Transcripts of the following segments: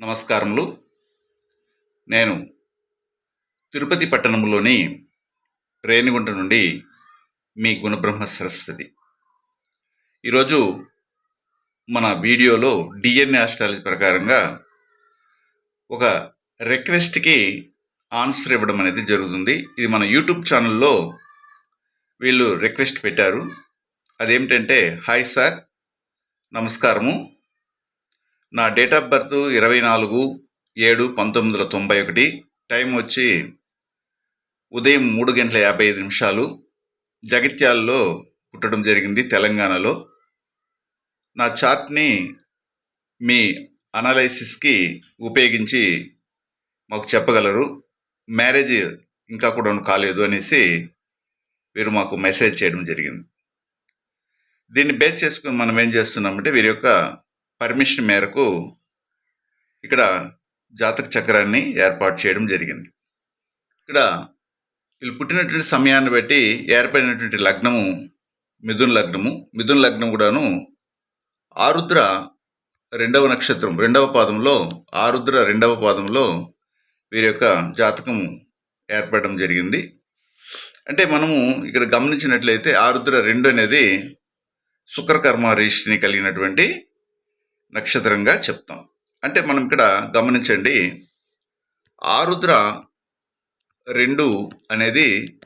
నమస్కారములు. నేను తిరుపతి పట్టణంలోని రేణిగుంట నుండి మీ గుణబ్రహ్మ సరస్వతి. ఈరోజు మన వీడియోలో డిఎన్ఏ ఆస్ట్రాలజీ ప్రకారంగా ఒక రిక్వెస్ట్కి ఆన్సర్ ఇవ్వడం అనేది జరుగుతుంది. ఇది మన యూట్యూబ్ ఛానల్లో వీళ్ళు రిక్వెస్ట్ పెట్టారు. అదేమిటంటే హాయ్ సార్ నమస్కారము. నా డేట్ ఆఫ్ బర్త్ ఇరవై నాలుగు ఏడు పంతొమ్మిది వందల తొంభై ఒకటి. టైం వచ్చి ఉదయం మూడు గంటల యాభై ఐదు నిమిషాలు. జగిత్యాలలో పుట్టడం జరిగింది తెలంగాణలో. నా చార్ట్ని మీ అనాలైసిస్కి ఉపయోగించి మాకు చెప్పగలరు. మ్యారేజ్ ఇంకా కూడా కాలేదు అనేసి వీరు మాకు మెసేజ్ చేయడం జరిగింది. దీన్ని బేస్ చేసుకుని మనం ఏం చేస్తున్నామంటే వీరి యొక్క పర్మిషన్ మేరకు ఇక్కడ జాతక చక్రాన్ని ఏర్పాటు చేయడం జరిగింది. ఇక్కడ వీళ్ళు పుట్టినటువంటి సమయాన్ని బట్టి ఏర్పడినటువంటి లగ్నము మిథున్ లగ్నము మిథున్ లగ్నం కూడాను ఆరుద్ర రెండవ నక్షత్రం రెండవ పాదంలో ఆరుద్ర రెండవ పాదంలో వీరి యొక్క జాతకం ఏర్పడడం జరిగింది. అంటే మనము ఇక్కడ గమనించినట్లయితే ఆరుద్ర రెండు అనేది శుక్రకర్మ రిజిస్ట్రీని కలిగినటువంటి నక్షత్రంగా చెప్తాం. అంటే మనం ఇక్కడ గమనించండి ఆరుద్ర రెండు అనేది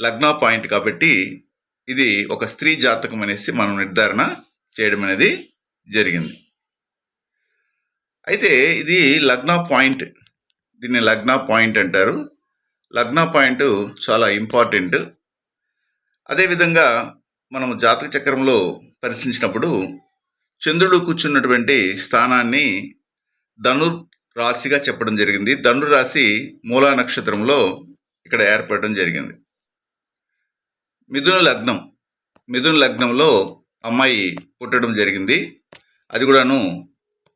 లగ్న పాయింట్ కాబట్టి ఇది ఒక స్త్రీ జాతకం అనేసి మనం నిర్ధారణ చేయడం అనేది జరిగింది. అయితే ఇది లగ్న పాయింట్ దీన్ని లగ్న పాయింట్ అంటారు. లగ్న పాయింట్ చాలా ఇంపార్టెంట్. అదేవిధంగా మనం జాతక చక్రంలో పరిశీలించినప్పుడు చంద్రుడు కూర్చున్నటువంటి స్థానాన్ని ధను రాశిగా చెప్పడం జరిగింది. ధనుర్ రాశి మూలా నక్షత్రంలో ఇక్కడ ఏర్పడడం జరిగింది. మిథున లగ్నం మిథున లగ్నంలో అమ్మాయి పుట్టడం జరిగింది. అది కూడాను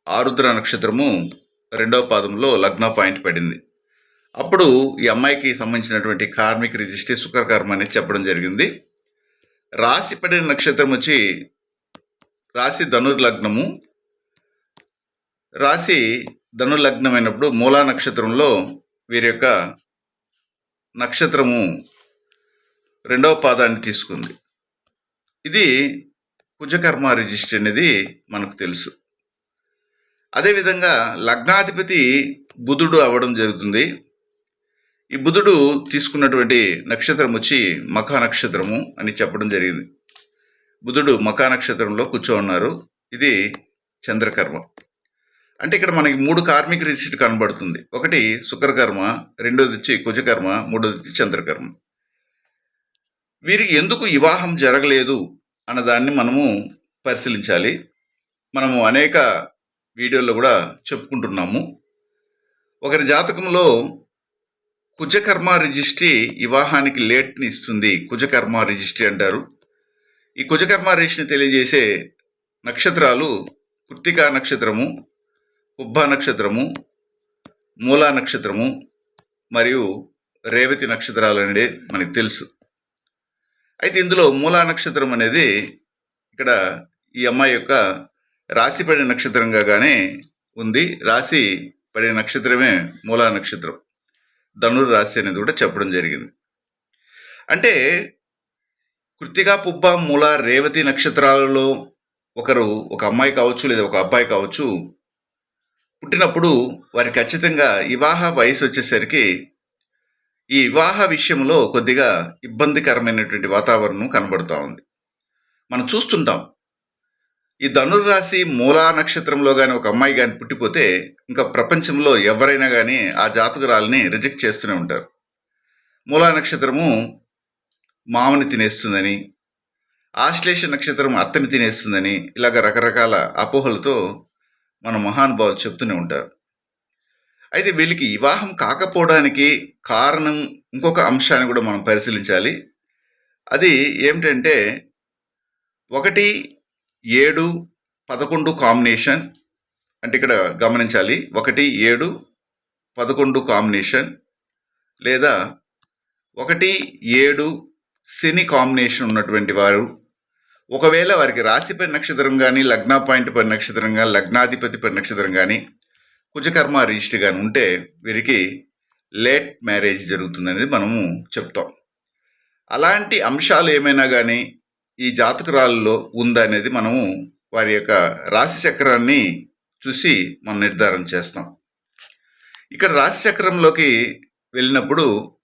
ఆరుద్ర నక్షత్రము రెండవ పాదంలో లగ్న పాయింట్ పడింది. అప్పుడు ఈ అమ్మాయికి సంబంధించినటువంటి కార్మిక రిజిస్ట్రీ శుక్రకర్మ అనేది చెప్పడం జరిగింది. రాశి పడిన నక్షత్రం వచ్చి రాశి ధనుర్లగ్నము. రాశి ధనుర్లగ్నమైనప్పుడు మూలా నక్షత్రంలో వీరి యొక్క నక్షత్రము రెండవ పాదాన్ని తీసుకుంది. ఇది కుజకర్మ రిజిస్టర్ అనేది మనకు తెలుసు. అదేవిధంగా లగ్నాధిపతి బుధుడు అవ్వడం జరుగుతుంది. ఈ బుధుడు తీసుకున్నటువంటి నక్షత్రం వచ్చి మఖా నక్షత్రము అని చెప్పడం జరిగింది. బుధుడు మకా నక్షత్రంలో కూర్చో ఉన్నారు ఇది చంద్రకర్మ. అంటే ఇక్కడ మనకి మూడు కార్మిక రిజిస్టర్ కనబడుతుంది. ఒకటి శుక్రకర్మ రెండోది వచ్చి కుజకర్మ మూడోది వచ్చి చంద్రకర్మ. వీరికి ఎందుకు వివాహం జరగలేదు అన్నదాన్ని మనము పరిశీలించాలి. మనము అనేక వీడియోల్లో కూడా చెప్పుకుంటున్నాము. ఒకరి జాతకంలో కుజకర్మ రిజిస్ట్రీ వివాహానికి లేట్ని ఇస్తుంది. కుజకర్మ రిజిస్ట్రీ అంటారు. ఈ కుజకర్మ రేషిని తెలియజేసే నక్షత్రాలు కృత్తికా నక్షత్రము ఉబ్బ నక్షత్రము మూలా నక్షత్రము మరియు రేవతి నక్షత్రాలు అనేది మనకి తెలుసు. అయితే ఇందులో మూలా నక్షత్రం అనేది ఇక్కడ ఈ అమ్మాయి యొక్క రాశి పడిన నక్షత్రంగా ఉంది. రాశి పడిన నక్షత్రమే మూలా నక్షత్రం. ధనుర్ రాశి అనేది కూడా చెప్పడం జరిగింది. అంటే కృత్తిగా పుబ్బ మూల రేవతి నక్షత్రాలలో ఒకరు ఒక అమ్మాయి కావచ్చు లేదా ఒక అబ్బాయి కావచ్చు పుట్టినప్పుడు వారి ఖచ్చితంగా వివాహ వయసు వచ్చేసరికి ఈ వివాహ విషయంలో కొద్దిగా ఇబ్బందికరమైనటువంటి వాతావరణం కనబడుతూ ఉంది. మనం చూస్తుంటాం. ఈ ధనుర్రాశి మూలా నక్షత్రంలో కానీ ఒక అమ్మాయి కానీ పుట్టిపోతే ఇంకా ప్రపంచంలో ఎవరైనా కానీ ఆ జాతకురాలని రిజెక్ట్ చేస్తూనే ఉంటారు. మూలా నక్షత్రము మామని తినేస్తుందని ఆశ్లేష నక్షత్రం అత్తని తినేస్తుందని ఇలాగ రకరకాల అపోహలతో మన మహానుభావులు చెప్తూనే ఉంటారు. అయితే వీళ్ళకి వివాహం కాకపోవడానికి కారణం ఇంకొక అంశాన్ని కూడా మనం పరిశీలించాలి. అది ఏమిటంటే ఒకటి ఏడు పదకొండు కాంబినేషన్ అంటే ఇక్కడ గమనించాలి. ఒకటి ఏడు పదకొండు కాంబినేషన్ లేదా ఒకటి ఏడు శని కాంబినేషన్ ఉన్నటువంటి వారు. ఒకవేళ వారికి రాశిపై నక్షత్రం కానీ లగ్న పాయింట్ పరి నక్షత్రం కానీ లగ్నాధిపతి పరి నక్షత్రం కానీ కుజకర్మ రిజిస్టర్ కానీ ఉంటే వీరికి లేట్ మ్యారేజ్ జరుగుతుంది అనేది మనము చెప్తాం. అలాంటి అంశాలు ఏమైనా కానీ ఈ జాతకురాలలో ఉందా అనేది మనము వారి యొక్క రాశి చక్రాన్ని చూసి మనం నిర్ధారణ చేస్తాం. ఇక్కడ రాశి చక్రంలోకి వెళ్ళినప్పుడు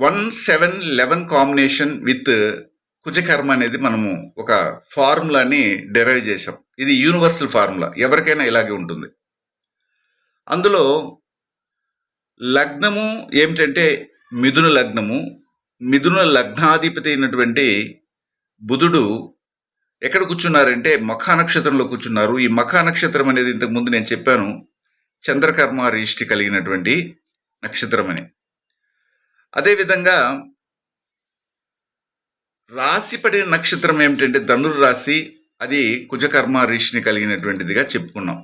one seven eleven combination with కుజకర్మ అనేది మనము ఒక ఫార్ములాని డెరైవ్ చేసాం ఇది యూనివర్సల్ ఫార్ములా. ఎవరికైనా ఇలాగే ఉంటుంది. అందులో లగ్నము ఏమిటంటే మిథున లగ్నము. మిథున లగ్నాధిపతి అయినటువంటి బుధుడు ఎక్కడ కూర్చున్నారంటే మఖా నక్షత్రంలో కూర్చున్నారు. ఈ మఖా నక్షత్రం అనేది ఇంతకుముందు నేను చెప్పాను. చంద్రకర్మ రిష్టి కలిగినటువంటి నక్షత్రం అని. అదేవిధంగా రాశి పడిన నక్షత్రం ఏమిటంటే ధనుర్ రాశి అది కుజకర్మ రిషిని కలిగినటువంటిదిగా చెప్పుకున్నాం.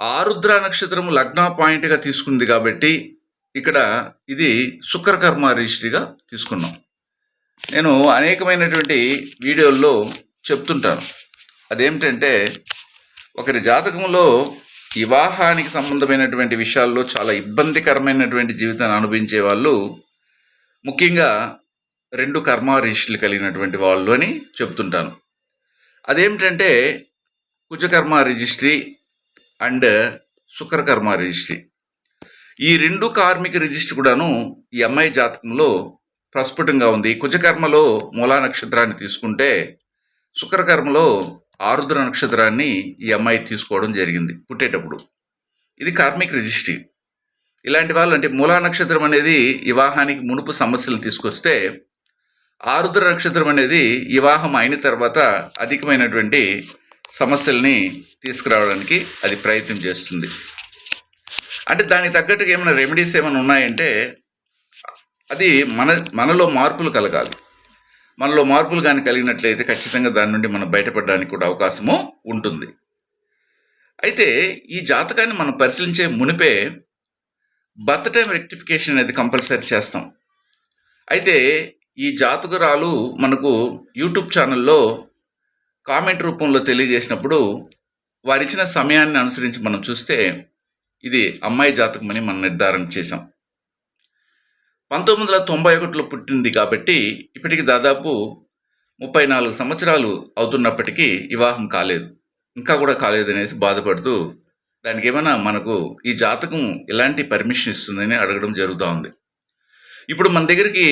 ఆరుద్ర నక్షత్రం లగ్న పాయింట్గా తీసుకుంది కాబట్టి ఇక్కడ ఇది శుక్రకర్మ రిజిస్ట్రీగా తీసుకున్నాం. నేను అనేకమైనటువంటి వీడియోల్లో చెప్తుంటాను. అదేమిటంటే ఒకరి జాతకంలో వివాహానికి సంబంధమైనటువంటి విషయాల్లో చాలా ఇబ్బందికరమైనటువంటి జీవితాన్ని అనుభవించే వాళ్ళు ముఖ్యంగా రెండు కర్మ రిజిస్ట్రీలు కలిగినటువంటి వాళ్ళు అని చెప్తుంటాను. అదేమిటంటే కుజకర్మ రిజిస్ట్రీ అండ్ శుక్రకర్మ రిజిస్ట్రీ ఈ రెండు కార్మిక రిజిస్టర్ కూడాను ఈ అమ్మాయి జాతకంలో ప్రస్ఫుటంగా ఉంది. కుజకర్మలో మూలా నక్షత్రాన్ని తీసుకుంటే శుక్రకర్మలో ఆరుద్ర నక్షత్రాన్ని ఈ అమ్మాయి తీసుకోవడం జరిగింది పుట్టేటప్పుడు. ఇది కార్మిక్ రిజిస్ట్రీ. ఇలాంటి వాళ్ళు అంటే మూలా నక్షత్రం అనేది వివాహానికి మునుపు సమస్యలు తీసుకొస్తే ఆరుద్ర నక్షత్రం అనేది వివాహం అయిన తర్వాత అధికమైనటువంటి సమస్యల్ని తీసుకురావడానికి అది ప్రయత్నం చేస్తుంది. అంటే దానికి తగ్గట్టుగా ఏమైనా రెమెడీస్ ఏమైనా ఉన్నాయంటే అది మన మనలో మార్పులు కలగాలి. మనలో మార్పులు కానీ కలిగినట్లయితే ఖచ్చితంగా దాని నుండి మనం బయటపడడానికి కూడా అవకాశము ఉంటుంది. అయితే ఈ జాతకాన్ని మనం పరిశీలించే మునిపే బర్త్ టైం రెక్టిఫికేషన్ అనేది కంపల్సరీ చేస్తాం. అయితే ఈ జాతకురాలు మనకు యూట్యూబ్ ఛానల్లో కామెంట్ రూపంలో తెలియజేసినప్పుడు వారిచ్చిన సమయాన్ని అనుసరించి మనం చూస్తే ఇది అమ్మాయి జాతకం అని మనం నిర్ధారణ చేశాం. పంతొమ్మిది వందల తొంభై ఒకటిలో పుట్టింది కాబట్టి ఇప్పటికి దాదాపు ముప్పై నాలుగు సంవత్సరాలు అవుతున్నప్పటికీ వివాహం కాలేదు. ఇంకా కూడా కాలేదు అనేసి బాధపడుతూ దానికి ఏమైనా మనకు ఈ జాతకం ఎలాంటి పర్మిషన్ ఇస్తుందని అడగడం జరుగుతూ ఉంది. ఇప్పుడు మన దగ్గరికి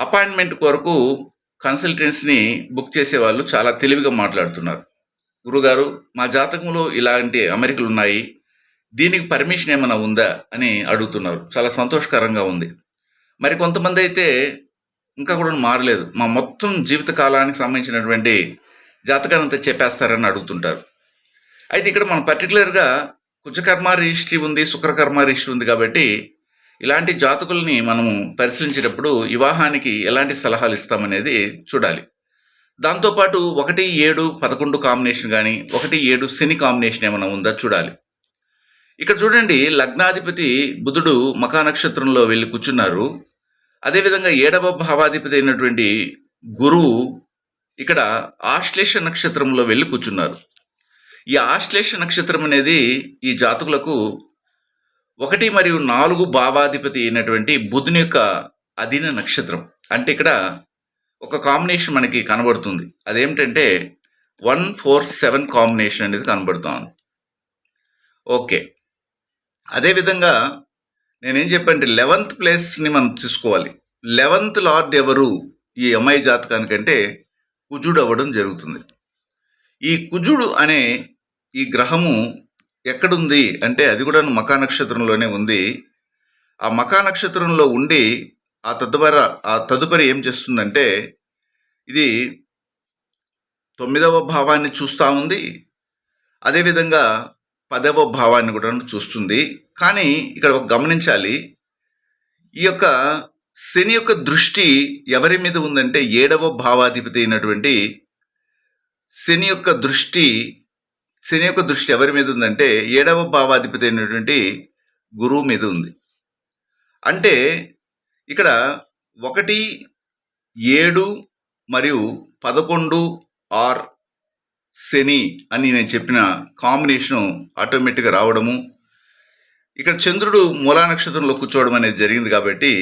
అపాయింట్మెంట్ కొరకు కన్సల్టెన్స్ని బుక్ చేసే వాళ్ళు చాలా తెలివిగా మాట్లాడుతున్నారు. గురుగారు మా జాతకంలో ఇలాంటి అమెరికలు ఉన్నాయి దీనికి పర్మిషన్ ఏమైనా ఉందా అని అడుగుతున్నారు. చాలా సంతోషకరంగా ఉంది. మరి కొంతమంది అయితే ఇంకా కూడా మారలేదు. మా మొత్తం జీవిత కాలానికి సంబంధించినటువంటి జాతకాన్ని అంతా చెప్పేస్తారని అడుగుతుంటారు. అయితే ఇక్కడ మనం పర్టికులర్గా కుజకర్మ రిజిస్ట్రీ ఉంది శుక్రకర్మ రిజిస్ట్రీ ఉంది కాబట్టి ఇలాంటి జాతకుల్ని మనము పరిశీలించేటప్పుడు వివాహానికి ఎలాంటి సలహాలు ఇస్తామనేది చూడాలి. దాంతోపాటు ఒకటి ఏడు పదకొండు కాంబినేషన్ కానీ ఒకటి ఏడు శని కాంబినేషన్ ఏమైనా ఉందా చూడాలి. ఇక్కడ చూడండి లగ్నాధిపతి బుధుడు మకా నక్షత్రంలో వెళ్ళి కూర్చున్నారు. అదేవిధంగా ఏడవ భావాధిపతి అయినటువంటి గురువు ఇక్కడ ఆశ్లేష నక్షత్రంలో వెళ్ళి కూర్చున్నారు. ఈ ఆశ్లేష నక్షత్రం అనేది ఈ జాతకులకు ఒకటి మరియు నాలుగు భావాధిపతి అయినటువంటి బుధుని యొక్క అధీన నక్షత్రం. అంటే ఇక్కడ ఒక కాంబినేషన్ మనకి కనబడుతుంది. అదేమిటంటే వన్ ఫోర్ సెవెన్ కాంబినేషన్ అనేది కనబడుతోంది. ఓకే. అదేవిధంగా నేనేం చెప్పంటే లెవెంత్ ప్లేస్ని మనం తీసుకోవాలి. లెవెంత్ లార్డ్ ఎవరు? ఈ అమ్మాయి జాతకానికంటే కుజుడు అవ్వడం జరుగుతుంది. ఈ కుజుడు అనే ఈ గ్రహము ఎక్కడుంది? అంటే అది కూడా మకా నక్షత్రంలోనే ఉంది. ఆ మకా నక్షత్రంలో ఉండి ఆ తదుపరి ఆ తదుపరి ఏం చేస్తుందంటే ఇది తొమ్మిదవ భావాన్ని చూస్తూ ఉంది. అదేవిధంగా పదవ భావాన్ని కూడా చూస్తుంది. కానీ ఇక్కడ ఒక గమనించాలి. ఈ యొక్క శని యొక్క దృష్టి ఎవరి మీద ఉందంటే ఏడవ భావాధిపతి అయినటువంటి శని యొక్క దృష్టి శని యొక్క దృష్టి ఎవరి మీద ఉందంటే ఏడవ భావాధిపతి అయినటువంటి గురువు మీద ఉంది. అంటే ఇక్కడ ఒకటి ఏడు మరియు పదకొండు ఆర్ శని అని నేను చెప్పిన కాంబినేషను ఆటోమేటిక్గా రావడము. ఇక్కడ చంద్రుడు మూలా నక్షత్రంలో కూర్చోవడం అనేది జరిగింది కాబట్టి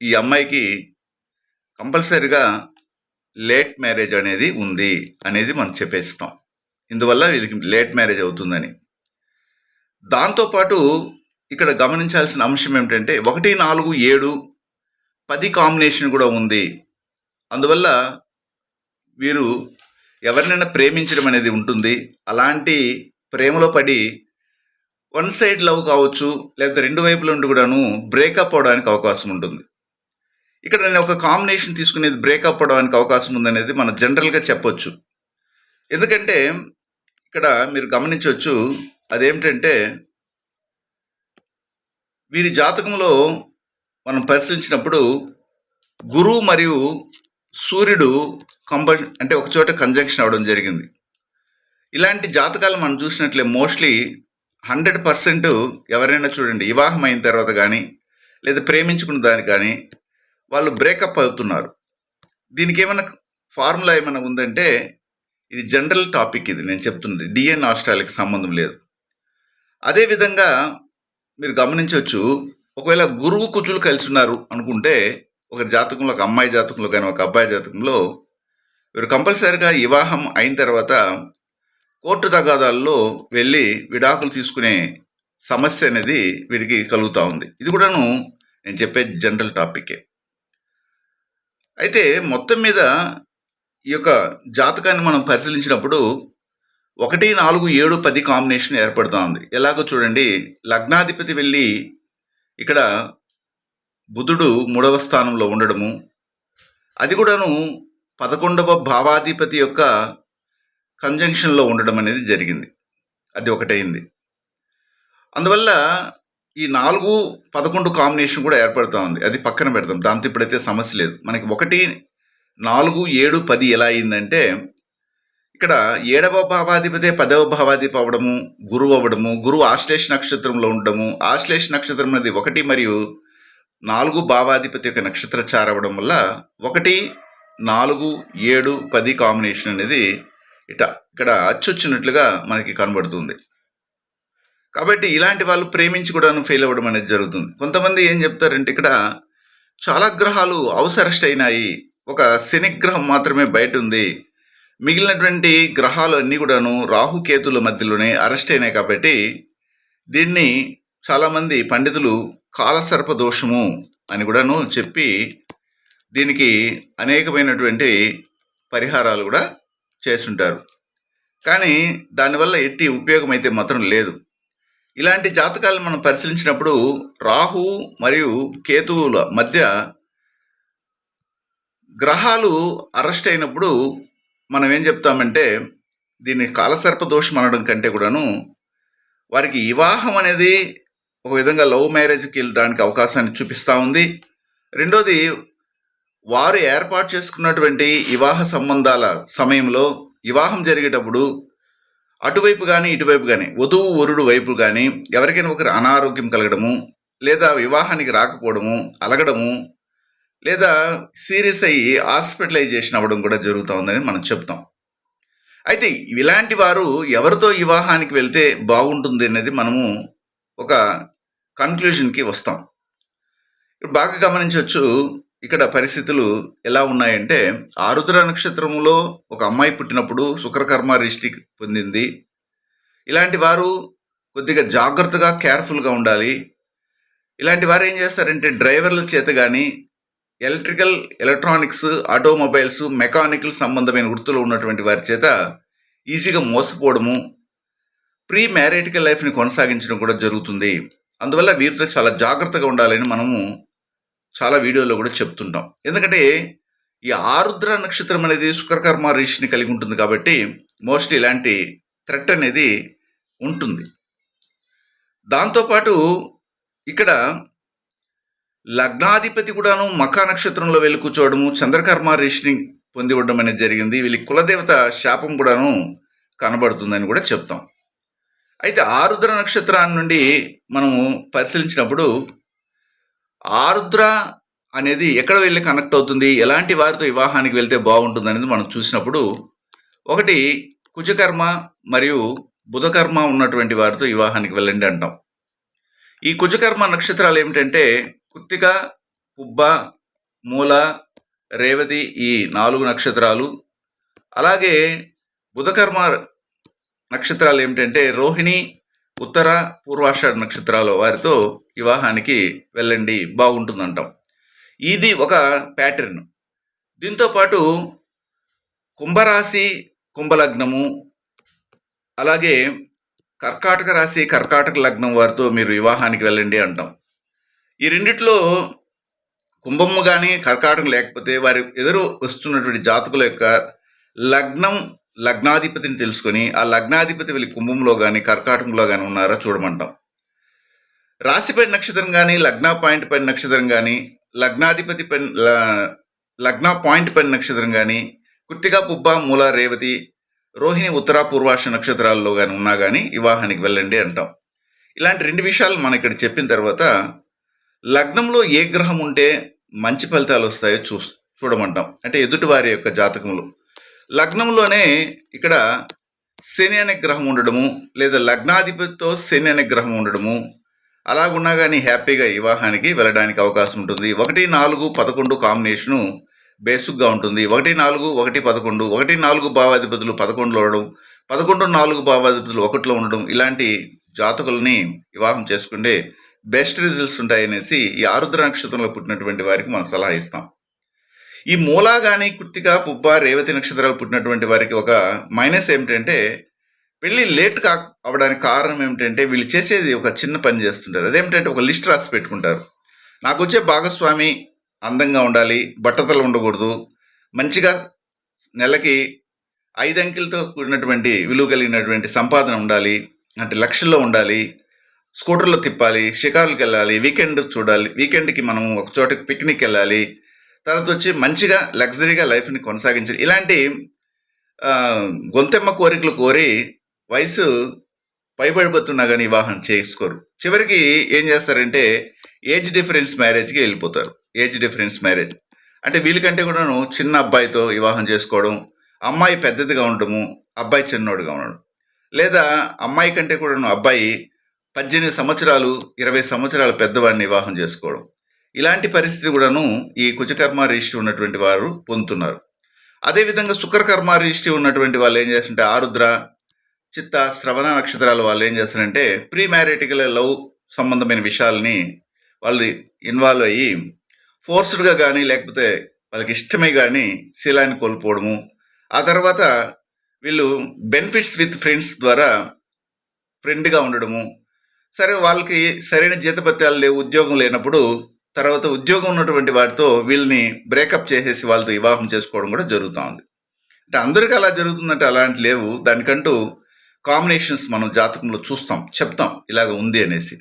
ఈ అమ్మాయికి కంపల్సరిగా లేట్ మ్యారేజ్ అనేది ఉంది అనేది మనం చెప్పేస్తాం. ఇందువల్ల వీళ్ళకి లేట్ మ్యారేజ్ అవుతుందని. దాంతోపాటు ఇక్కడ గమనించాల్సిన అంశం ఏమిటంటే ఒకటి నాలుగు ఏడు పది కాంబినేషన్ కూడా ఉంది. అందువల్ల వీరు ఎవరినైనా ప్రేమించడం అనేది ఉంటుంది. అలాంటి ప్రేమలో పడి వన్ సైడ్ లవ్ కావచ్చు లేకపోతే రెండు వైపుల నుండి కూడాను బ్రేకప్ అవడానికి అవకాశం ఉంటుంది. ఇక్కడ నేను ఒక కాంబినేషన్ తీసుకునేది బ్రేకప్ అవడానికి అవకాశం ఉందనేది మనం జనరల్గా చెప్పొచ్చు. ఎందుకంటే ఇక్కడ మీరు గమనించవచ్చు అదేమిటంటే వీరి జాతకంలో మనం పరిశీలించినప్పుడు గురువు మరియు సూర్యుడు కంబ అంటే ఒక చోట కంజంక్షన్ అవడం జరిగింది. ఇలాంటి జాతకాలు మనం చూసినట్లే మోస్ట్లీ హండ్రెడ్ పర్సెంట్ ఎవరైనా చూడండి వివాహం అయిన తర్వాత కానీ లేదా ప్రేమించుకున్న దానికి కానీ వాళ్ళు బ్రేకప్ అవుతున్నారు. దీనికి ఏమైనా ఫార్ములా ఏమైనా ఉందంటే ఇది జనరల్ టాపిక్ ఇది నేను చెప్తుంది డిఎన్ ఆస్ట్రాలకి సంబంధం లేదు. అదేవిధంగా మీరు గమనించవచ్చు ఒకవేళ గురువు కుజులు కలిసి ఉన్నారు అనుకుంటే ఒక జాతకంలో ఒక అమ్మాయి జాతకంలో కానీ ఒక అబ్బాయి జాతకంలో వీరు కంపల్సరిగా వివాహం అయిన తర్వాత కోర్టు తగాదాల్లో వెళ్ళి విడాకులు తీసుకునే సమస్య అనేది వీరికి కలుగుతూ ఉంది. ఇది కూడాను నేను చెప్పే జనరల్ టాపికే అయితే మొత్తం మీద ఈ యొక్క జాతకాన్ని మనం పరిశీలించినప్పుడు ఒకటి నాలుగు ఏడు పది కాంబినేషన్ ఏర్పడుతూ ఉంది. ఎలాగో చూడండి లగ్నాధిపతి వెళ్ళి ఇక్కడ బుధుడు మూడవ స్థానంలో ఉండడము అది కూడాను పదకొండవ భావాధిపతి యొక్క కంజంక్షన్లో ఉండడం అనేది జరిగింది. అది ఒకటైంది. అందువల్ల ఈ నాలుగు పదకొండు కాంబినేషన్ కూడా ఏర్పడుతూ ఉంది. అది పక్కన పెడతాం దాంతో ఇప్పుడైతే సమస్య లేదు. మనకి ఒకటి నాలుగు ఏడు పది ఎలా అయిందంటే ఇక్కడ ఏడవ భావాధిపతే పదవ భావాధిపతి అవ్వడము గురువు అవ్వడము గురువు ఆశ్లేష నక్షత్రంలో ఉండడము ఆశ్లేష నక్షత్రం అనేది ఒకటి మరియు నాలుగు భావాధిపతి యొక్క నక్షత్ర చారవడం వల్ల ఒకటి నాలుగు ఏడు పది కాంబినేషన్ అనేది ఇట ఇక్కడ అచ్చొచ్చినట్లుగా మనకి కనబడుతుంది. కాబట్టి ఇలాంటి వాళ్ళు ప్రేమించి కూడా ఫెయిల్ అవ్వడం అనేది జరుగుతుంది. కొంతమంది ఏం చెప్తారంటే ఇక్కడ చాలా గ్రహాలు అవసరస్ట్ అయినాయి. ఒక శని గ్రహం మాత్రమే బయట ఉంది. మిగిలినటువంటి గ్రహాలు అన్నీ కూడాను రాహుకేతుల మధ్యలోనే అరెస్ట్ అయినాయి కాబట్టి దీన్ని చాలామంది పండితులు కాలసర్ప దోషము అని కూడాను చెప్పి దీనికి అనేకమైనటువంటి పరిహారాలు కూడా చేస్తుంటారు. కానీ దానివల్ల ఎట్టి ఉపయోగం అయితే మాత్రం లేదు. ఇలాంటి జాతకాలను మనం పరిశీలించినప్పుడు రాహు మరియు కేతువుల మధ్య గ్రహాలు అరెస్ట్ అయినప్పుడు మనం ఏం చెప్తామంటే దీన్ని కాలసర్ప దోషం అనడం కంటే కూడాను వారికి వివాహం అనేది ఒక విధంగా లవ్ మ్యారేజ్కి వెళ్ళడానికి అవకాశాన్ని చూపిస్తూ ఉంది. రెండోది వారు ఏర్పాటు చేసుకున్నటువంటి వివాహ సంబంధాల సమయంలో వివాహం జరిగేటప్పుడు అటువైపు కానీ ఇటువైపు కానీ వధువు వరుడు వైపు కానీ ఎవరికైనా ఒకరు అనారోగ్యం కలగడము లేదా వివాహానికి రాకపోవడము అలగడము లేదా సీరియస్ అయ్యి హాస్పిటలైజేషన్ అవ్వడం కూడా జరుగుతూ ఉందని మనం చెప్తాం. అయితే ఇలాంటి వారు ఎవరితో వివాహానికి వెళ్తే బాగుంటుంది అనేది మనము ఒక కన్క్లూజన్కి వస్తాం. ఇప్పుడు బాగా గమనించవచ్చు ఇక్కడ పరిస్థితులు ఎలా ఉన్నాయంటే ఆరుద్ర నక్షత్రములో ఒక అమ్మాయి పుట్టినప్పుడు శుక్రకర్మ రిష్టి పొందింది. ఇలాంటి వారు కొద్దిగా జాగ్రత్తగా కేర్ఫుల్గా ఉండాలి. ఇలాంటి వారు ఏం చేస్తారంటే డ్రైవర్ల చేత కానీ ఎలక్ట్రికల్ ఎలక్ట్రానిక్స్ ఆటోమొబైల్స్ మెకానికల్ సంబంధమైన వృత్తులు ఉన్నటువంటి వారి చేత ఈజీగా మోసపోవడము ప్రీ మ్యారేటికల్ లైఫ్ని కొనసాగించడం కూడా జరుగుతుంది. అందువల్ల వీరితో చాలా జాగ్రత్తగా ఉండాలని మనము చాలా వీడియోలో కూడా చెప్తుంటాం. ఎందుకంటే ఈ ఆరుద్ర నక్షత్రం అనేది శుక్రకర్మ రిషిని కలిగి ఉంటుంది కాబట్టి మోస్ట్లీ ఇలాంటి థ్రెట్ అనేది ఉంటుంది. దాంతోపాటు ఇక్కడ లగ్నాధిపతి కూడాను మఖ నక్షత్రంలో వెళ్ళి కూర్చోవడము చంద్రకర్మ రిషిని పొంది ఉండడం అనేది జరిగింది. వీళ్ళ కులదేవత శాపం కూడాను కనబడుతుందని కూడా చెప్తాం. అయితే ఆరుద్ర నక్షత్రాన్ని నుండి మనము పరిశీలించినప్పుడు ఆరుద్ర అనేది ఎక్కడ వెళ్ళి కనెక్ట్ అవుతుంది? ఎలాంటి వారితో వివాహానికి వెళ్తే బాగుంటుంది అనేది మనం చూసినప్పుడు ఒకటి కుజకర్మ మరియు బుధకర్మ ఉన్నటువంటి వారితో వివాహానికి వెళ్ళండి అంటాం. ఈ కుజకర్మ నక్షత్రాలు ఏమిటంటే కుత్తిక పుబ్బ మూల రేవతి ఈ నాలుగు నక్షత్రాలు. అలాగే బుధకర్మ నక్షత్రాలు ఏమిటంటే రోహిణి ఉత్తర పూర్వాషాఢ నక్షత్రాల వారితో వివాహానికి వెళ్ళండి బాగుంటుందంటాం. ఇది ఒక ప్యాటర్న్. దీంతో పాటు కుంభరాశి కుంభలగ్నము అలాగే కర్కాటక రాశి కర్కాటక లగ్నం వారితో మీరు వివాహానికి వెళ్ళండి అంటాం. ఈ రెండిట్లో కుంభము కానీ కర్కాటకం లేకపోతే వారి ఎదురు వస్తున్నటువంటి జాతకుల యొక్క లగ్నం లగ్నాధిపతిని తెలుసుకొని ఆ లగ్నాధిపతి వెళ్ళి కుంభంలో కానీ కర్కాటకంలో కానీ ఉన్నారా చూడమంటాం. రాశిపై నక్షత్రం కానీ లగ్న పాయింట్ పైన నక్షత్రం కానీ లగ్నాధిపతి పైన లగ్న పాయింట్ పైన నక్షత్రం కానీ కృత్తిక పుబ్బ మూల రేవతి రోహిణి ఉత్తర పూర్వాష నక్షత్రాల్లో కానీ ఉన్నా కానీ వివాహానికి వెళ్ళండి అంటాం. ఇలాంటి రెండు విషయాలు మనం ఇక్కడ చెప్పిన తర్వాత లగ్నంలో ఏ గ్రహం ఉంటే మంచి ఫలితాలు వస్తాయో చూ చూడమంటాం. అంటే ఎదుటివారి యొక్క జాతకంలో. లగ్నంలోనే ఇక్కడ శని అనే గ్రహం ఉండడము లేదా లగ్నాధిపతితో శని అనే గ్రహం ఉండడము అలాగున్నా కానీ హ్యాపీగా వివాహానికి వెళ్ళడానికి అవకాశం ఉంటుంది. ఒకటి నాలుగు పదకొండు కాంబినేషను బేసిక్గా ఉంటుంది. ఒకటి నాలుగు ఒకటి పదకొండు ఒకటి నాలుగు భావాధిపతులు పదకొండులో ఉండడం పదకొండు నాలుగు భావాధిపతులు ఒకటిలో ఉండడం ఇలాంటి జాతకుల్ని వివాహం చేసుకుంటే బెస్ట్ రిజల్ట్స్ ఉంటాయనేసి ఈ ఆరుద్ర నక్షత్రంలో పుట్టినటువంటి వారికి మనం సలహా ఇస్తాం. ఈ మూలా కానీ కృత్తిక పుబ్బ రేవతి నక్షత్రాలు పుట్టినటువంటి వారికి ఒక మైనస్ ఏమిటంటే పెళ్ళి లేట్ కా అవడానికి కారణం ఏమిటంటే వీళ్ళు చేసేది ఒక చిన్న పని చేస్తుంటారు. అదేమిటంటే ఒక లిస్ట్ రాసి పెట్టుకుంటారు. నాకు వచ్చే భాగస్వామి అందంగా ఉండాలి బట్టతలు ఉండకూడదు మంచిగా నెలకి ఐదు అంకెలతో కూడినటువంటి విలువ కలిగినటువంటి సంపాదన ఉండాలి అంటే లక్షల్లో ఉండాలి స్కూటర్లో తిప్పాలి షికారులకు వెళ్ళాలి వీకెండ్ చూడాలి వీకెండ్కి మనం ఒక చోటకి పిక్నిక్ వెళ్ళాలి తర్వాత వచ్చి మంచిగా లగ్జరీగా లైఫ్ని కొనసాగించాలి. ఇలాంటి గొంతెమ్మ కోరికలు కోరి వయసు పైబడిపోతున్నా కానీ వివాహం చేసుకోరు. చివరికి ఏం చేస్తారంటే ఏజ్ డిఫరెన్స్ మ్యారేజ్కి వెళ్ళిపోతారు. Age difference marriage. అంటే వీళ్ళకంటే కూడాను చిన్న అబ్బాయితో వివాహం చేసుకోవడం అమ్మాయి పెద్దదిగా ఉండడము అబ్బాయి చిన్నోడుగా ఉండడం. లేదా అమ్మాయి కంటే కూడాను అబ్బాయి పద్దెనిమిది సంవత్సరాలు ఇరవై సంవత్సరాల పెద్దవాడిని వివాహం చేసుకోవడం. ఇలాంటి పరిస్థితి కూడాను ఈ కుజకర్మ రిజిస్ట్రీ ఉన్నటువంటి వారు పొందుతున్నారు. అదేవిధంగా శుక్రకర్మ రిజిస్ట్రీ ఉన్నటువంటి వాళ్ళు ఏం చేస్తుంటే ఆరుద్ర చిత్త శ్రవణ నక్షత్రాలు వాళ్ళు ఏం చేస్తారంటే ప్రీ మ్యారేటికల్ లవ్ సంబంధమైన విషయాల్ని వాళ్ళు ఇన్వాల్వ్ అయ్యి ఫోర్స్డ్గా కానీ లేకపోతే వాళ్ళకి ఇష్టమే కానీ శీలాన్ని కోల్పోవడము. ఆ తర్వాత వీళ్ళు బెనిఫిట్స్ విత్ ఫ్రెండ్స్ ద్వారా ఫ్రెండ్గా ఉండడము. సరే వాళ్ళకి సరైన జీతపత్యాలు లేవు ఉద్యోగం లేనప్పుడు తర్వాత ఉద్యోగం ఉన్నటువంటి వారితో వీళ్ళని బ్రేకప్ చేసేసి వాళ్ళతో వివాహం చేసుకోవడం కూడా జరుగుతూ ఉంది. అంటే అందరికీ అలా జరుగుతుందంటే అలాంటి లేవు. దానికంటూ కాంబినేషన్స్ మనం జాతకంలో చూస్తాం చెప్తాం ఇలాగ ఉంది అనేసి.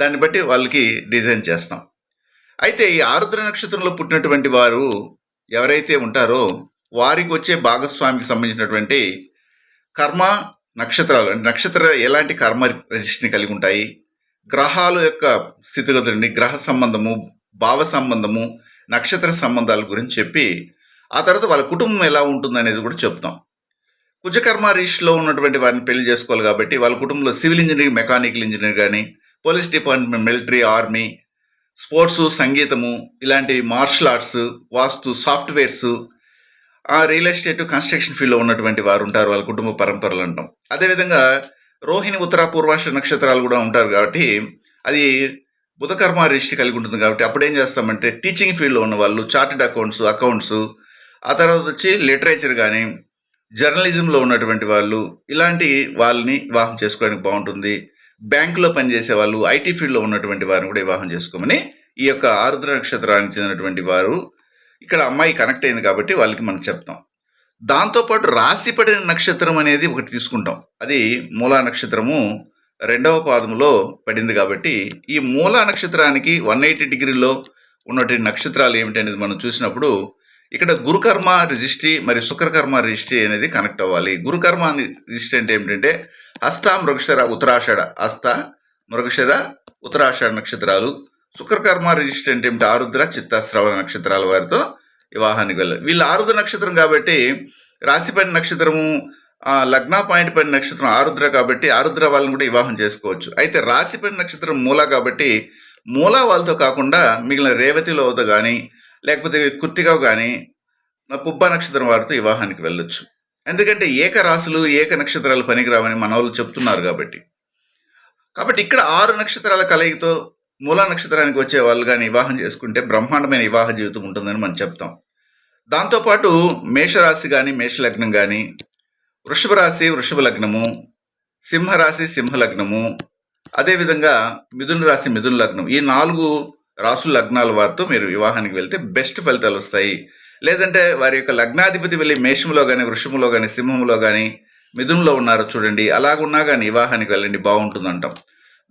దాన్ని బట్టి వాళ్ళకి డిజైన్ చేస్తాం. అయితే ఈ ఆరుద్ర నక్షత్రంలో పుట్టినటువంటి వారు ఎవరైతే ఉంటారో వారికి వచ్చే భాగస్వామికి సంబంధించినటువంటి కర్మ నక్షత్రాలు అంటే నక్షత్ర ఎలాంటి కర్మ రిజిస్ట్ని కలిగి ఉంటాయి? గ్రహాల యొక్క స్థితిగతులని గ్రహ సంబంధము భావ సంబంధము నక్షత్ర సంబంధాల గురించి చెప్పి ఆ తర్వాత వాళ్ళ కుటుంబం ఎలా ఉంటుంది అనేది కూడా చెప్తాం. కుజకర్మ రీష్లో ఉన్నటువంటి వారిని పెళ్ళి చేసుకోవాలి కాబట్టి వాళ్ళ కుటుంబంలో సివిల్ ఇంజనీర్ మెకానికల్ ఇంజనీర్ కానీ police department military army sports సంగీతము ఇలాంటి మార్షల్ ఆర్ట్స్ వాస్తు సాఫ్ట్వేర్స్ ఆ రియల్ ఎస్టేట్ కన్స్ట్రక్షన్ ఫీల్డ్లో ఉన్నటువంటి వారు ఉంటారు వాళ్ళ కుటుంబ పరంపరలు అంటాం. అదేవిధంగా రోహిణి ఉత్తర పూర్వాష నక్షత్రాలు కూడా ఉంటారు కాబట్టి అది బుధకర్మ రిష్టి కలిగి ఉంటుంది కాబట్టి అప్పుడు ఏం చేస్తామంటే టీచింగ్ ఫీల్డ్లో ఉన్న వాళ్ళు చార్టెడ్ అకౌంట్స్ అకౌంట్స్ ఆ తర్వాత వచ్చి లిటరేచర్ కానీ జర్నలిజంలో ఉన్నటువంటి వాళ్ళు ఇలాంటి వాళ్ళని వివాహం చేసుకోవడానికి బాగుంటుంది. బ్యాంకులో పనిచేసే వాళ్ళు ఐటీ ఫీల్డ్లో ఉన్నటువంటి వారిని కూడా వివాహం చేసుకోమని ఈ యొక్క ఆరుద్ర నక్షత్రానికి చెందినటువంటి వారు ఇక్కడ అమ్మాయి కనెక్ట్ అయింది కాబట్టి వాళ్ళకి మనం చెప్తాం. దాంతోపాటు రాశి పడిన నక్షత్రం అనేది ఒకటి తీసుకుంటాం. అది మూలా నక్షత్రము రెండవ పాదములో పడింది కాబట్టి ఈ మూలా నక్షత్రానికి వన్ ఎయిటీ డిగ్రీలో ఉన్నటువంటి నక్షత్రాలు ఏమిటనేది మనం చూసినప్పుడు ఇక్కడ గురుకర్మ రిజిస్ట్రీ మరియు శుక్రకర్మ రిజిస్ట్రీ అనేది కనెక్ట్ అవ్వాలి. గురుకర్మ రిజిస్ట్రీ అంటే ఏమిటంటే హస్త మృగశర ఉత్తరాషాఢ హస్త మృగశర ఉత్తరాషాఢ నక్షత్రాలు. శుక్రకర్మ రిజిస్ట్రీ అంటే ఏమిటి? ఆరుద్ర చిత్తశ్రవణ నక్షత్రాల వారితో వివాహానికి వెళ్ళాలి. వీళ్ళు ఆరుద్ర నక్షత్రం కాబట్టి రాశిపడిన నక్షత్రము లగ్న పాయింట్ పడిన నక్షత్రం ఆరుద్ర కాబట్టి ఆరుద్ర వాళ్ళని కూడా వివాహం చేసుకోవచ్చు. అయితే రాశిపడిన నక్షత్రం మూల కాబట్టి మూల వాళ్ళతో కాకుండా మిగిలిన రేవతిలో కానీ లేకపోతే కుర్తిగా కానీ పుబ్బ నక్షత్రం వారితో వివాహానికి వెళ్ళొచ్చు. ఎందుకంటే ఏక రాశులు ఏక నక్షత్రాలు పనికిరావని మన వాళ్ళు చెప్తున్నారు కాబట్టి. కాబట్టి ఇక్కడ ఆరు నక్షత్రాల కలయికతో మూల నక్షత్రానికి వచ్చే వాళ్ళు కానీ వివాహం చేసుకుంటే బ్రహ్మాండమైన వివాహ జీవితం ఉంటుందని మనం చెప్తాం. దాంతోపాటు మేషరాశి కానీ మేషలగ్నం కానీ వృషభ రాశి వృషభ లగ్నము సింహరాశి సింహలగ్నము అదేవిధంగా మిథున రాశి మిథున లగ్నం ఈ నాలుగు రాసుల లగ్నాల వారితో మీరు వివాహానికి వెళ్తే బెస్ట్ ఫలితాలు వస్తాయి. లేదంటే వారి యొక్క లగ్నాధిపతి వెళ్ళి మేషంలో కానీ వృషములో కానీ సింహంలో కానీ మిథునంలో ఉన్నారో చూడండి అలాగున్నా కానీ వివాహానికి వెళ్ళండి బాగుంటుంది అంటాం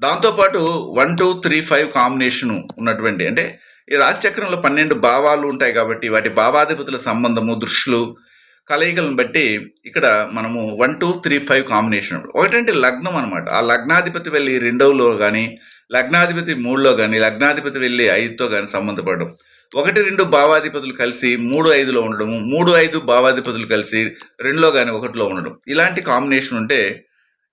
దాంతోపాటు one two three five combination ఉన్నటువంటి అంటే ఈ రాశిచక్రంలో పన్నెండు భావాలు ఉంటాయి కాబట్టి వాటి భావాధిపతుల సంబంధము దృష్టిలు కలయికలను బట్టి ఇక్కడ మనము one two three five combination ఒకటంటే లగ్నం అనమాట ఆ లగ్నాధిపతి వెళ్ళి రెండవలో కానీ లగ్నాధిపతి మూడులో కానీ లగ్నాధిపతి వెళ్ళి ఐదుతో కానీ సంబంధపడడం. ఒకటి రెండు భావాధిపతులు కలిసి మూడు ఐదులో ఉండడము మూడు ఐదు భావాధిపతులు కలిసి రెండులో కానీ ఒకటిలో ఉండడం. ఇలాంటి కాంబినేషన్ ఉంటే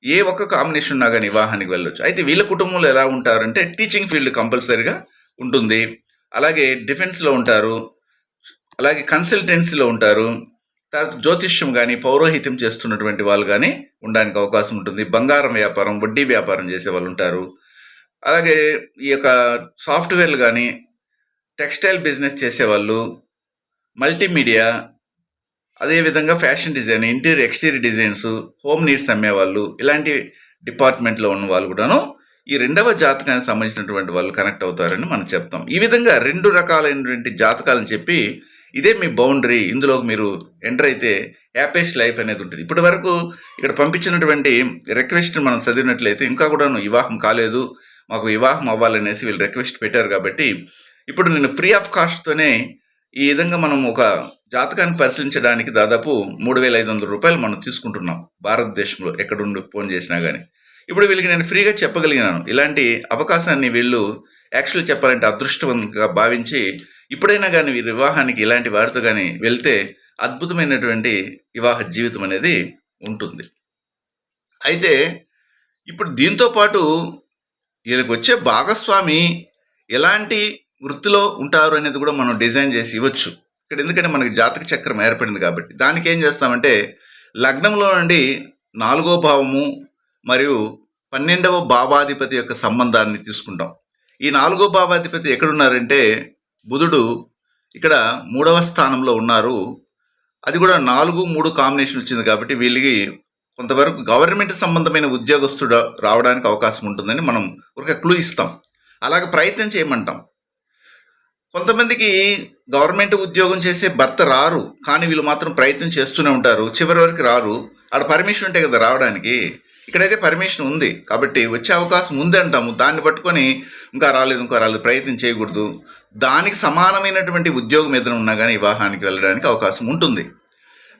ఏ ఒక్క కాంబినేషన్ ఉన్నా కానీ వివాహానికి వెళ్ళొచ్చు. అయితే వీళ్ళ కుటుంబంలో ఎలా ఉంటారంటే టీచింగ్ ఫీల్డ్ కంపల్సరీగా ఉంటుంది. అలాగే డిఫెన్స్లో ఉంటారు. అలాగే కన్సల్టెన్సీలో ఉంటారు. తర్వాత జ్యోతిష్యం కానీ పౌరోహిత్యం చేస్తున్నటువంటి వాళ్ళు కానీ ఉండడానికి అవకాశం ఉంటుంది. బంగారం వ్యాపారం వడ్డీ వ్యాపారం చేసే వాళ్ళు ఉంటారు. అలాగే ఈ యొక్క సాఫ్ట్వేర్లు కానీ టెక్స్టైల్ బిజినెస్ చేసేవాళ్ళు మల్టీమీడియా అదేవిధంగా fashion design interior exterior designs home needs అమ్మేవాళ్ళు ఇలాంటి డిపార్ట్మెంట్లో ఉన్న వాళ్ళు కూడాను ఈ రెండవ జాతకానికి సంబంధించినటువంటి వాళ్ళు కనెక్ట్ అవుతారని మనం చెప్తాం. ఈ విధంగా రెండు రకాలైనటువంటి జాతకాలను చెప్పి ఇదే మీ బౌండరీ. ఇందులో మీరు ఎంటర్ అయితే యాపేష్ లైఫ్ అనేది ఉంటుంది. ఇప్పటి వరకు ఇక్కడ పంపించినటువంటి రిక్వెస్ట్ మనం చదివినట్లయితే ఇంకా కూడాను వివాహం కాలేదు మాకు వివాహం అవ్వాలనేసి వీళ్ళు రిక్వెస్ట్ పెట్టారు కాబట్టి ఇప్పుడు నేను ఫ్రీ ఆఫ్ కాస్ట్తోనే ఈ విధంగా మనం ఒక జాతకాన్ని పరిశీలించడానికి దాదాపు మూడు వేల ఐదు వందల రూపాయలు మనం తీసుకుంటున్నాం. భారతదేశంలో ఎక్కడుండి ఫోన్ చేసినా కానీ ఇప్పుడు వీళ్ళకి నేను ఫ్రీగా చెప్పగలిగినాను. ఇలాంటి అవకాశాన్ని వీళ్ళు యాక్చువల్ చెప్పాలంటే అదృష్టవంతంగా భావించి ఇప్పుడైనా కానీ వీరి వివాహానికి ఇలాంటి వారితో కానీ వెళ్తే అద్భుతమైనటువంటి వివాహ జీవితం అనేది ఉంటుంది. అయితే ఇప్పుడు దీంతో పాటు వీళ్ళకి వచ్చే భాగస్వామి ఎలాంటి వృత్తిలో ఉంటారు అనేది కూడా మనం డిజైన్ చేసి ఇవ్వచ్చు. ఇక్కడ ఎందుకంటే మనకి జాతక చక్రం ఏర్పడింది కాబట్టి. దానికి ఏం చేస్తామంటే లగ్నంలో నుండి నాలుగో భావము మరియు పన్నెండవ భావాధిపతి యొక్క సంబంధాన్ని తీసుకుంటాం. ఈ నాలుగో భావాధిపతి ఎక్కడున్నారంటే బుధుడు ఇక్కడ మూడవ స్థానంలో ఉన్నారు. అది కూడా నాలుగు మూడు కాంబినేషన్ వచ్చింది కాబట్టి వీళ్ళకి కొంతవరకు గవర్నమెంట్ సంబంధమైన ఉద్యోగస్తుడు రావడానికి అవకాశం ఉంటుందని మనం ఒక క్లూ ఇస్తాం. అలాగే ప్రయత్నం చేయమంటాం. కొంతమందికి గవర్నమెంట్ ఉద్యోగం చేసే భర్త రారు కానీ వీళ్ళు మాత్రం ప్రయత్నం చేస్తూనే ఉంటారు. చివరి వరకు రారు. ఆడ పర్మిషన్ ఉంటే కదా రావడానికి. ఇక్కడైతే పర్మిషన్ ఉంది. కాబట్టి వచ్చే అవకాశం ఉంది అంటాము. దాన్ని పట్టుకొని ఇంకా రాలేదు ఇంకా రాలేదు ప్రయత్నం చేయకూడదు. దానికి సమానమైనటువంటి ఉద్యోగం ఏదైనా ఉన్నా కానీ వివాహానికి వెళ్ళడానికి అవకాశం ఉంటుంది.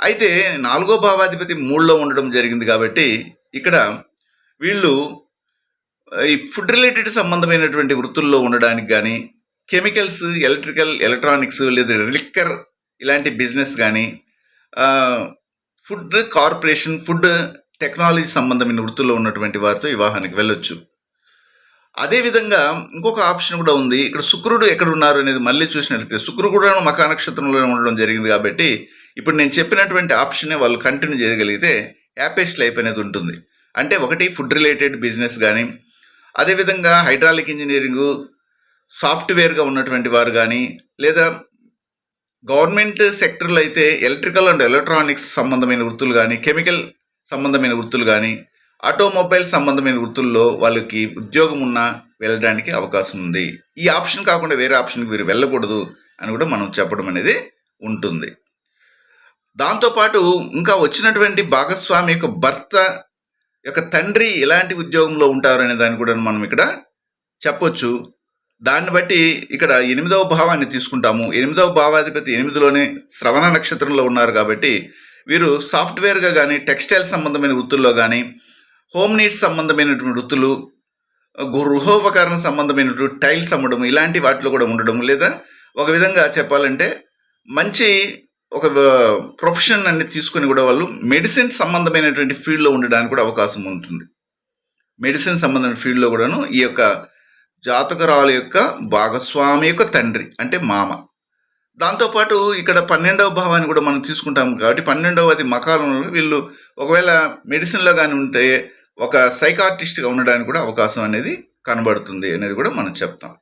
అయితే నాలుగో భావాధిపతి మూడులో ఉండడం జరిగింది కాబట్టి ఇక్కడ వీళ్ళు ఈ ఫుడ్ రిలేటెడ్ సంబంధమైనటువంటి వృత్తుల్లో ఉండడానికి కానీ కెమికల్స్ ఎలక్ట్రికల్ ఎలక్ట్రానిక్స్ లేదా లిక్కర్ ఇలాంటి బిజినెస్ కానీ ఫుడ్ కార్పొరేషన్ ఫుడ్ టెక్నాలజీ సంబంధమైన వృత్తుల్లో ఉన్నటువంటి వారితో వివాహానికి వెళ్ళొచ్చు. అదేవిధంగా ఇంకొక ఆప్షన్ కూడా ఉంది. ఇక్కడ శుక్రుడు ఎక్కడ ఉన్నారు అనేది మళ్ళీ చూసినట్లయితే శుక్రుడు కూడా మకా నక్షత్రంలోనే ఉండడం జరిగింది కాబట్టి ఇప్పుడు నేను చెప్పినటువంటి ఆప్షనే వాళ్ళు కంటిన్యూ చేయగలిగితే యాపెస్ట్ లైఫ్ అనేది ఉంటుంది. అంటే ఒకటి ఫుడ్ రిలేటెడ్ బిజినెస్ కానీ అదేవిధంగా హైడ్రాలిక్ ఇంజనీరింగు సాఫ్ట్వేర్గా ఉన్నటువంటి వారు కానీ లేదా గవర్నమెంట్ సెక్టర్లో అయితే ఎలక్ట్రికల్ అండ్ ఎలక్ట్రానిక్స్ సంబంధమైన వృత్తులు కానీ కెమికల్ సంబంధమైన వృత్తులు కానీ ఆటోమొబైల్ సంబంధమైన వృత్తుల్లో వాళ్ళకి ఉద్యోగం ఉన్నా వెళ్ళడానికి అవకాశం ఉంది. ఈ ఆప్షన్ కాకుండా వేరే ఆప్షన్కి వీరు వెళ్ళకూడదు అని కూడా మనం చెప్పడం అనేది ఉంటుంది. దాంతోపాటు ఇంకా వచ్చినటువంటి భాగస్వామి యొక్క భర్త యొక్క తండ్రి ఎలాంటి ఉద్యోగంలో ఉంటారు అనే దాన్ని కూడా మనం ఇక్కడ చెప్పొచ్చు. దాన్ని బట్టి ఇక్కడ ఎనిమిదవ భావాన్ని తీసుకుంటాము. ఎనిమిదవ భావాధిపతి ఎనిమిదిలోనే శ్రవణ నక్షత్రంలో ఉన్నారు కాబట్టి వీరు సాఫ్ట్వేర్గా కానీ టెక్స్టైల్ సంబంధమైన వృత్తుల్లో కానీ హోమ్ నీడ్స్ సంబంధమైనటువంటి వృత్తులు గృహోపకరణ సంబంధమైనటువంటి టైల్స్ అమ్మడం ఇలాంటి వాటిలో కూడా ఉండడం లేదా ఒక విధంగా చెప్పాలంటే మంచి ఒక ప్రొఫెషన్ అన్ని తీసుకొని కూడా వాళ్ళు మెడిసిన్ సంబంధమైనటువంటి ఫీల్డ్లో ఉండడానికి కూడా అవకాశం ఉంటుంది. మెడిసిన్ సంబంధమైన ఫీల్డ్లో కూడాను ఈ యొక్క జాతకరాల యొక్క భాగస్వామి యొక్క తండ్రి అంటే మామ. దాంతోపాటు ఇక్కడ పన్నెండవ భావాన్ని కూడా మనం తీసుకుంటాం కాబట్టి పన్నెండవది మకాలంలో వీళ్ళు ఒకవేళ మెడిసిన్లో కానీ ఉంటే ఒక సైకార్టిస్ట్గా ఉండడానికి కూడా అవకాశం అనేది కనబడుతుంది అనేది కూడా మనం చెప్తాం.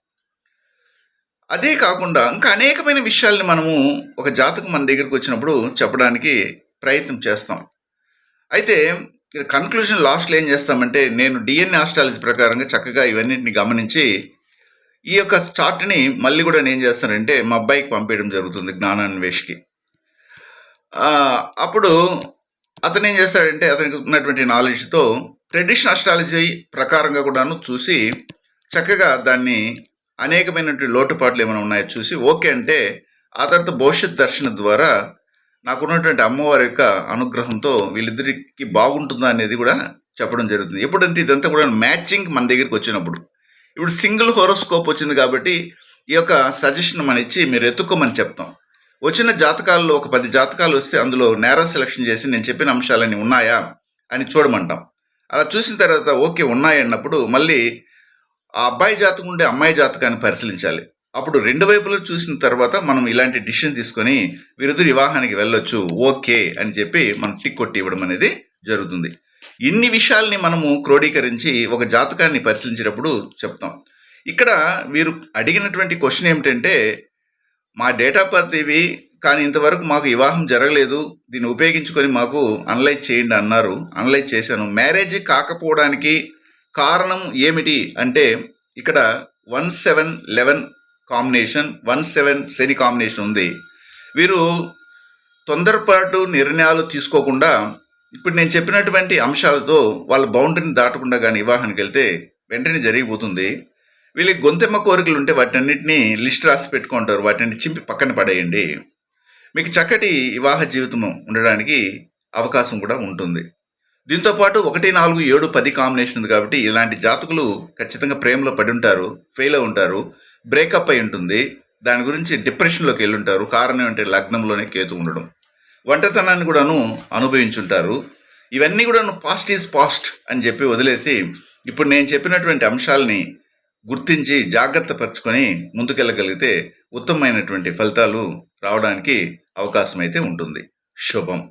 అదే కాకుండా ఇంకా అనేకమైన విషయాల్ని మనము ఒక జాతకం మన దగ్గరికి వచ్చినప్పుడు చెప్పడానికి ప్రయత్నం చేస్తాం. అయితే ఇక్కడ కన్క్లూజన్ లాస్ట్లో ఏం చేస్తామంటే నేను డిఎన్ఏ ఆస్ట్రాలజీ ప్రకారంగా చక్కగా ఇవన్నింటిని గమనించి ఈ యొక్క చార్ట్ని మళ్ళీ కూడా నేను చేస్తానంటే మా అబ్బాయికి పంపించడం జరుగుతుంది జ్ఞానాన్వేష్కి. అప్పుడు అతను ఏం చేస్తాడంటే అతనికి ఉన్నటువంటి నాలెడ్జ్తో ట్రెడిషనల్ ఆస్ట్రాలజీ ప్రకారంగా కూడాను చూసి చక్కగా దాన్ని అనేకమైనటువంటి లోటుపాట్లు ఏమైనా ఉన్నాయో చూసి ఓకే అంటే ఆ తర్వాత భవిష్యత్ దర్శన ద్వారా నాకున్నటువంటి అమ్మవారి యొక్క అనుగ్రహంతో వీళ్ళిద్దరికి బాగుంటుందా అనేది కూడా చెప్పడం జరుగుతుంది. ఎప్పుడంటే ఇదంతా కూడా మ్యాచింగ్ మన దగ్గరికి వచ్చినప్పుడు. ఇప్పుడు సింగిల్ హోరోస్కోప్ వచ్చింది కాబట్టి ఈ యొక్క సజెషన్ మన ఇచ్చి మీరు ఎత్తుకోమని చెప్తాం. వచ్చిన జాతకాల్లో ఒక పది జాతకాలు వస్తే అందులో నేరో సెలక్షన్ చేసి నేను చెప్పిన అంశాలన్నీ ఉన్నాయా అని చూడమంటాం. అలా చూసిన తర్వాత ఓకే ఉన్నాయి అన్నప్పుడు మళ్ళీ ఆ అబ్బాయి జాతకం ఉండే అమ్మాయి జాతకాన్ని పరిశీలించాలి. అప్పుడు రెండు వైపులు చూసిన తర్వాత మనం ఇలాంటి డిసిషన్ తీసుకొని వీరిద్దరు వివాహానికి వెళ్ళొచ్చు ఓకే అని చెప్పి మనం టిక్ కొట్టి ఇవ్వడం అనేది జరుగుతుంది. ఇన్ని విషయాల్ని మనము క్రోడీకరించి ఒక జాతకాన్ని పరిశీలించేటప్పుడు చెప్తాం. ఇక్కడ వీరు అడిగినటువంటి క్వశ్చన్ ఏమిటంటే మా డేట్ ఆఫ్ బర్త్ ఇవి కానీ ఇంతవరకు మాకు వివాహం జరగలేదు దీన్ని ఉపయోగించుకొని మాకు అనలైజ్ చేయండి అన్నారు అనలైజ్ చేశాను. మ్యారేజ్ కాకపోవడానికి కారణం ఏమిటి అంటే ఇక్కడ one seven eleven combination one seven శని కాంబినేషన్ ఉంది. వీరు తొందరపాటు నిర్ణయాలు తీసుకోకుండా ఇప్పుడు నేను చెప్పినటువంటి అంశాలతో వాళ్ళ బౌండరీని దాటకుండా కానీ వివాహానికి వెళ్తే వెంటనే జరిగిపోతుంది. వీళ్ళకి గొంతెమ్మ కోరికలు ఉంటే వాటన్నిటిని లిస్ట్ రాసి పెట్టుకుంటారు. వాటిని చింపి పక్కన పడేయండి. మీకు చక్కటి వివాహ జీవితం ఉండడానికి అవకాశం కూడా ఉంటుంది. దీంతో పాటు ఒకటి నాలుగు ఏడు పది కాంబినేషన్ ఉంది కాబట్టి ఇలాంటి జాతకులు ఖచ్చితంగా ప్రేమలో పడి ఉంటారు ఫెయిల్ అయి ఉంటారు. బ్రేకప్ అయి ఉంటుంది. దాని గురించి డిప్రెషన్లోకి వెళ్ళుంటారు. కారణం అంటే లగ్నంలోనే కేతు ఉండడం. వంటతనాన్ని కూడాను అనుభవించుంటారు. ఇవన్నీ కూడాను పాస్ట్ ఈజ్ పాస్ట్ అని చెప్పి వదిలేసి ఇప్పుడు నేను చెప్పినటువంటి అంశాలని గుర్తించి జాగ్రత్త పరచుకొని ముందుకెళ్ళగలిగితే ఉత్తమమైనటువంటి ఫలితాలు రావడానికి అవకాశం అయితే ఉంటుంది. శుభం.